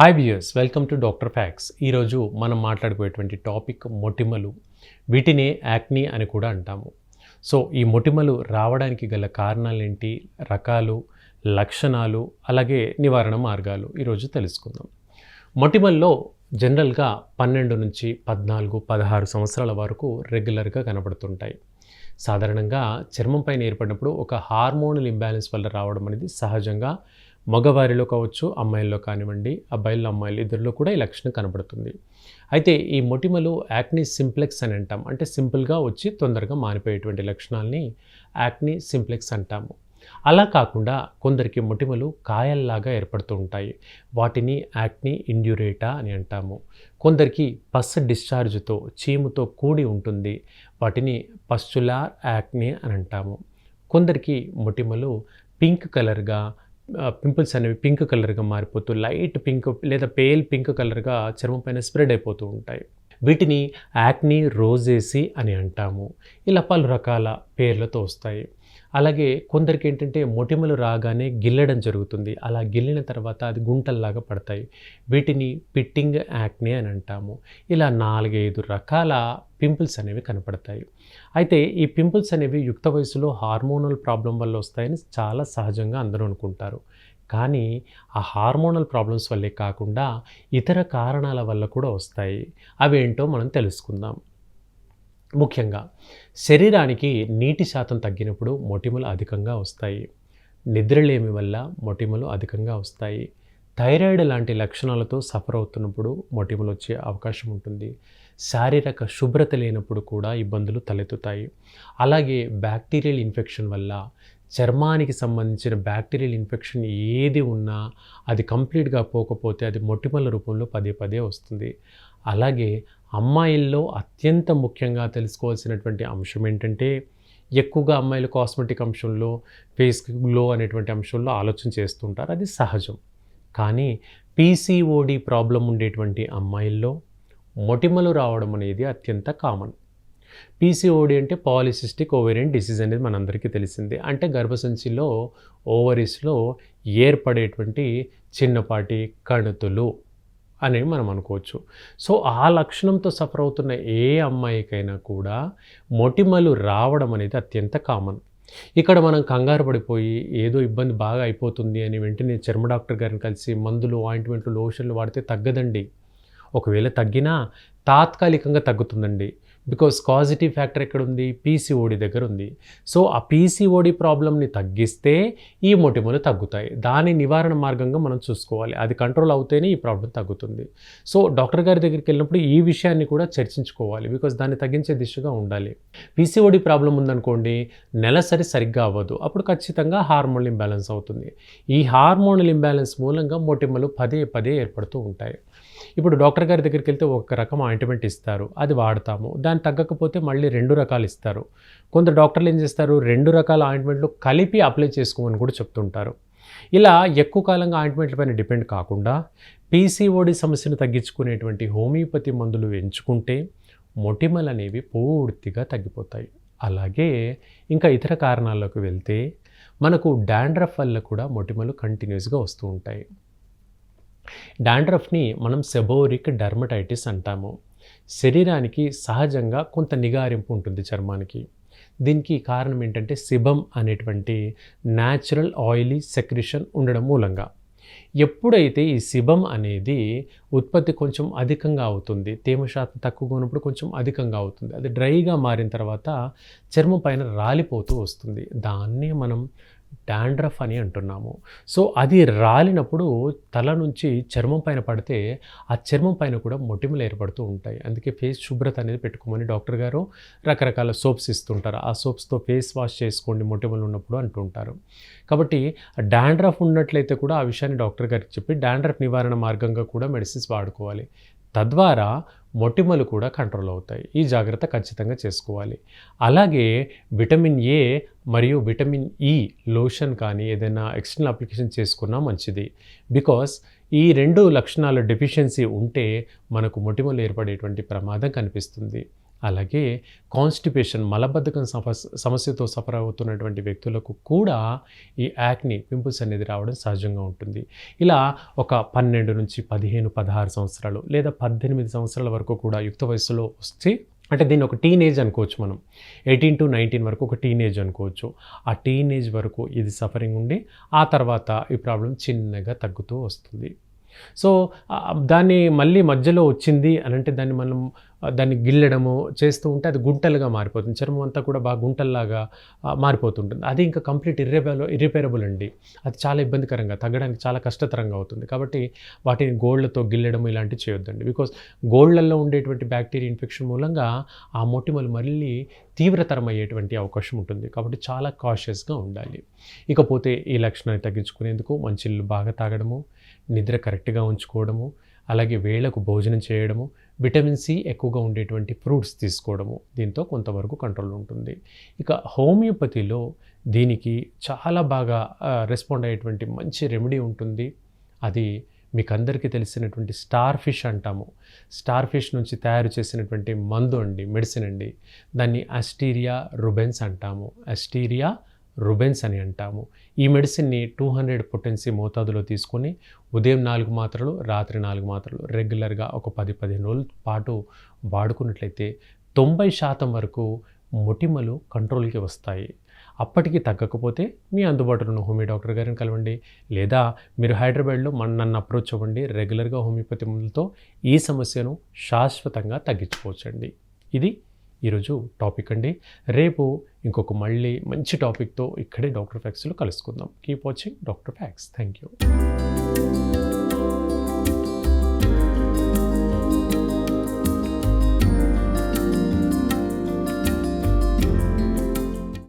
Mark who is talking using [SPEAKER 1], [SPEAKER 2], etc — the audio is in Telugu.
[SPEAKER 1] Hi viewers welcome to doctor facts ఈరోజు మనం మాట్లాడుకునేటువంటి టాపిక్ మొటిమలు. వీటినే యాక్ని అని కూడా అంటాము. సో ఈ మొటిమలు రావడానికి గల కారణాలు ఏంటి రకాలు లక్షణాలు అలాగే నివారణ మార్గాలు ఈరోజు తెలుసుకుందాం. మొటిమల్లో జనరల్గా పన్నెండు నుంచి పద్నాలుగు పదహారు సంవత్సరాల వరకు రెగ్యులర్గా కనబడుతుంటాయి. సాధారణంగా చర్మం పైన ఏర్పడినప్పుడు ఒక హార్మోనల్ ఇంబ్యాలెన్స్ వల్ల రావడం అనేది సహజంగా మగవారిలో కావచ్చు అమ్మాయిల్లో కానివ్వండి అబ్బాయిల్లో అమ్మాయిలు ఇద్దరిలో కూడా ఈ లక్షణం కనబడుతుంది. అయితే ఈ మొటిమలు యాక్ని సింప్లెక్స్ అని అంటాం. అంటే సింపుల్గా వచ్చి తొందరగా మారిపోయేటువంటి లక్షణాలని యాక్ని సింప్లెక్స్ అంటాము. అలా కాకుండా కొందరికి మొటిమలు కాయల్లాగా ఏర్పడుతూ ఉంటాయి. వాటిని యాక్ని ఇండ్యూరేటా అని అంటాము. కొందరికి పస్ డిశ్చార్జ్తో చీముతో కూడి ఉంటుంది. వాటిని పస్చులార్ యాక్ని అని అంటాము. కొందరికి మొటిమలు పింక్ కలర్గా పింపుల్స్ అనేవి పింక్ కలర్గా మారిపోతూ లైట్ పింక్ లేదా పేల్ పింక్ కలర్గా చర్మం పైన స్ప్రెడ్ అయిపోతూ ఉంటాయి. వీటిని యాక్ని రోజేసి అని అంటాము. ఇలా పలు రకాల పేర్లతో వస్తాయి. అలాగే కొందరికి ఏంటంటే మొటిమలు రాగానే గిల్లడం జరుగుతుంది. అలా గిల్లిన తర్వాత అది గుంటల్లాగా పడతాయి. వీటిని పిట్టింగ్ యాక్నే అని అంటాము. ఇలా నాలుగైదు రకాల పింపుల్స్ అనేవి కనపడతాయి. అయితే ఈ పింపుల్స్ అనేవి యుక్త వయసులో హార్మోనల్ ప్రాబ్లం వల్ల వస్తాయని చాలా సహజంగా అందరూ అనుకుంటారు. కానీ ఆ హార్మోనల్ ప్రాబ్లమ్స్ వల్లే కాకుండా ఇతర కారణాల వల్ల కూడా వస్తాయి. అవేంటో మనం తెలుసుకుందాం. ముఖ్యంగా శరీరానికి నీటి శాతం తగ్గినప్పుడు మొటిమలు అధికంగా వస్తాయి. నిద్రలేమి వల్ల మొటిమలు అధికంగా వస్తాయి. థైరాయిడ్ లాంటి లక్షణాలతో సఫర్ అవుతున్నప్పుడు మొటిమలు వచ్చే అవకాశం ఉంటుంది. శారీరక శుభ్రత లేనప్పుడు కూడా ఇబ్బందులు తలెత్తుతాయి. అలాగే బ్యాక్టీరియల్ ఇన్ఫెక్షన్ వల్ల చర్మానికి సంబంధించిన బ్యాక్టీరియల్ ఇన్ఫెక్షన్ ఏది ఉన్నా అది కంప్లీట్గా పోకపోతే అది మొటిమల రూపంలో పదే పదే వస్తుంది. అలాగే అమ్మాయిల్లో అత్యంత ముఖ్యంగా తెలుసుకోవాల్సినటువంటి అంశం ఏంటంటే ఎక్కువగా అమ్మాయిలు కాస్మెటిక్ అంశంలో ఫేస్ గ్లో అనేటువంటి అంశంలో ఆలోచన చేస్తుంటారు. అది సహజం. కానీ పీసీఓడి ప్రాబ్లం ఉండేటువంటి అమ్మాయిల్లో మొటిమలు రావడం అనేది అత్యంత కామన్. పీసీఓడి అంటే పాలిసిస్టిక్ ఓవేరియన్ డిసీజ్ అనేది మనందరికీ తెలిసిందే. అంటే గర్భసంచిలో ఓవరీస్లో ఏర్పడేటువంటి చిన్నపాటి కణుతులు. అనేవి మనం అనుకోవచ్చు. సో ఆ లక్షణంతో సఫర్ అవుతున్న ఏ అమ్మాయికైనా కూడా మొటిమలు రావడం అనేది అత్యంత కామన్. ఇక్కడ మనం కంగారు పడిపోయి ఏదో ఇబ్బంది బాగా అయిపోతుంది అని వెంటనే చర్మ డాక్టర్ గారిని కలిసి మందులు ఆయింట్మెంట్లు లోషన్లు వాడితే తగ్గదండి. ఒకవేళ తగ్గినా తాత్కాలికంగా తగ్గుతుందండి. బికాస్ కాజిటివ్ ఫ్యాక్టర్ ఎక్కడ ఉంది పీసీఓడి దగ్గర ఉంది సో ఆ పీసీఓడి ప్రాబ్లమ్ని తగ్గిస్తే ఈ మొటిమలు తగ్గుతాయి. దాని నివారణ మార్గంగా మనం చూసుకోవాలి. అది కంట్రోల్ అవుతేనే ఈ ప్రాబ్లం తగ్గుతుంది. సో డాక్టర్ గారి దగ్గరికి వెళ్ళినప్పుడు ఈ విషయాన్ని కూడా చర్చించుకోవాలి. బికాస్ దాన్ని తగ్గించే దిశగా ఉండాలి. పీసీఓడి ప్రాబ్లం ఉందనుకోండి నెలసరి సరిగ్గా అవ్వదు. అప్పుడు ఖచ్చితంగా హార్మోన్ ఇంబ్యాలెన్స్ అవుతుంది. ఈ హార్మోనల్ ఇంబ్యాలెన్స్ మూలంగా మొటిమలు పదే పదే ఏర్పడుతూ ఉంటాయి. ఇప్పుడు డాక్టర్ గారి దగ్గరికి వెళ్తే ఒక రకం ఆయింట్మెంట్ ఇస్తారు అది వాడతాము. దాన్ని తగ్గకపోతే మళ్ళీ రెండు రకాలు ఇస్తారు. కొందరు డాక్టర్లు ఏం చేస్తారు? రెండు రకాల ఆయింట్మెంట్లు కలిపి అప్లై చేసుకోమని కూడా చెప్తుంటారు. ఇలా ఎక్కువ కాలంగా ఆయింట్మెంట్ల పైన డిపెండ్ కాకుండా పీసీఓడి సమస్యను తగ్గించుకునేటువంటి హోమియోపతి మందులు ఎంచుకుంటే మొటిమలు అనేవి పూర్తిగా తగ్గిపోతాయి. అలాగే ఇంకా ఇతర కారణాల్లోకి వెళ్తే మనకు డాండ్రఫ్ వల్ల కూడా మొటిమలు కంటిన్యూస్గా వస్తూ ఉంటాయి. డాండ్రఫ్ని మనం సెబోరిక్ డర్మటైటిస్ అంటాము. శరీరానికి సహజంగా కొంత నిగారింపు ఉంటుంది చర్మానికి. దీనికి కారణం ఏంటంటే సిబం అనేటువంటి న్యాచురల్ ఆయిలీ సెక్రిషన్ ఉండడం మూలంగా. ఎప్పుడైతే ఈ సిబం అనేది ఉత్పత్తి కొంచెం అధికంగా అవుతుంది తేమ శాతం తక్కువగా ఉన్నప్పుడు కొంచెం అధికంగా అవుతుంది అది డ్రైగా మారిన తర్వాత చర్మం పైన రాలిపోతూ వస్తుంది. దాన్నే మనం డాండ్రఫ్ అని అంటున్నాము. సో అది రాలినప్పుడు తల నుంచి చర్మం పైన పడితే ఆ చర్మం పైన కూడా మొటిమలు ఏర్పడుతూ ఉంటాయి. అందుకే ఫేస్ శుభ్రత అనేది పెట్టుకోమని డాక్టర్ గారు రకరకాల సోప్స్ ఇస్తుంటారు. ఆ సోప్స్తో ఫేస్ వాష్ చేసుకోండి మొటిమలు ఉన్నప్పుడు అంటుంటారు. కాబట్టి డాండ్రఫ్ ఉన్నట్లయితే కూడా ఆ విషయాన్ని డాక్టర్ గారికి చెప్పి డాండ్రఫ్ నివారణ మార్గంగా కూడా మెడిసిన్స్ వాడుకోవాలి. తద్వారా మొటిమలు కూడా కంట్రోల్ అవుతాయి. ఈ జాగ్రత్త ఖచ్చితంగా చేసుకోవాలి. అలాగే విటమిన్ ఏ మరియు విటమిన్ ఈ లోషన్ కానీ ఏదైనా ఎక్స్టర్నల్ అప్లికేషన్ చేసుకున్నా మంచిది. బికాస్ ఈ రెండు లక్షణాల డెఫిషియన్సీ ఉంటే మనకు మొటిమలు ఏర్పడేటువంటి ప్రమాదం కనిపిస్తుంది. అలాగే కాన్స్టిపేషన్ మలబద్ధకం సమస్ సమస్యతో సఫర్ అవుతున్నటువంటి వ్యక్తులకు కూడా ఈ యాక్ని పింపుల్స్ అనేది రావడం సహజంగా ఉంటుంది. ఇలా ఒక పన్నెండు నుంచి పదిహేను పదహారు సంవత్సరాలు లేదా పద్దెనిమిది సంవత్సరాల వరకు కూడా యుక్త వయసులో వస్తే అంటే దీన్ని ఒక టీనేజ్ అనుకోవచ్చు మనం. ఎయిటీన్ టు నైన్టీన్ వరకు ఒక టీనేజ్ అనుకోవచ్చు. ఆ టీనేజ్ వరకు ఇది సఫరింగ్ ఉండి ఆ తర్వాత ఈ ప్రాబ్లం చిన్నగా తగ్గుతూ వస్తుంది. సో దాన్ని మళ్ళీ మధ్యలో వచ్చింది అని అంటే దాన్ని మనం దాన్ని గిల్లడము చేస్తూ ఉంటే అది గుంటలుగా మారిపోతుంది. చర్మం అంతా కూడా బాగా గుంటల్లాగా మారిపోతుంటుంది. అది ఇంకా కంప్లీట్ ఇర్రిపేరబుల్ ఇర్రిపేరబుల్ అండి. అది చాలా ఇబ్బందికరంగా తగ్గడానికి చాలా కష్టతరంగా అవుతుంది. కాబట్టి వాటిని గోళ్ళతో గిల్లడం ఇలాంటివి చేయొద్దండి. బికాస్ గోళ్ళల్లో ఉండేటువంటి బ్యాక్టీరియా ఇన్ఫెక్షన్ మూలంగా ఆ మొటిమలు మళ్ళీ తీవ్రతరం అయ్యేటువంటి అవకాశం ఉంటుంది. కాబట్టి చాలా కాషియస్గా ఉండాలి. ఇకపోతే ఈ లక్షణాన్ని తగ్గించుకునేందుకు మంచిళ్ళు బాగా తాగడము నిద్ర కరెక్ట్గా ఉంచుకోవడము అలాగే వేళకు భోజనం చేయడము విటమిన్ సి ఎక్కువగా ఉండేటువంటి ఫ్రూట్స్ తీసుకోవడము దీంతో కొంతవరకు కంట్రోల్ ఉంటుంది. ఇక హోమియోపతిలో దీనికి చాలా బాగా రెస్పాండ్ అయ్యేటువంటి మంచి రెమెడీ ఉంటుంది. అది మీకు అందరికీ తెలిసినటువంటి స్టార్ ఫిష్ అంటాము. స్టార్ ఫిష్ నుంచి తయారు చేసినటువంటి మందు అండి మెడిసిన్ అండి. దాన్ని అస్టీరియా రుబెన్స్ అంటాము. అస్టీరియా రుబెన్స్ అని అంటాము. ఈ మెడిసిన్ని టూ హండ్రెడ్ పొటెన్సీ మోతాదులో తీసుకొని ఉదయం నాలుగు మాత్రలు రాత్రి నాలుగు మాత్రలు రెగ్యులర్గా ఒక పది పదిహేను రోజుల పాటు వాడుకున్నట్లయితే తొంభై శాతం వరకు మొటిమలు కంట్రోల్కి వస్తాయి. అప్పటికి తగ్గకపోతే మీ అందుబాటులో ఉన్న హోమియో డాక్టర్ గారిని కలవండి. లేదా మీరు హైదరాబాద్లో మన నన్ను అప్రోచ్ అవ్వండి. రెగ్యులర్గా హోమియోపతి మందులతో ఈ సమస్యను శాశ్వతంగా తగ్గించుకోవచ్చండి. ఇది ఈరోజు టాపిక్ అండి. రేపు ఇంకొక మళ్ళీ మంచి టాపిక్తో ఇక్కడే డాక్టర్ ఫ్యాక్స్లో కలుసుకుందాం. Keep watching doctor facts. Thank you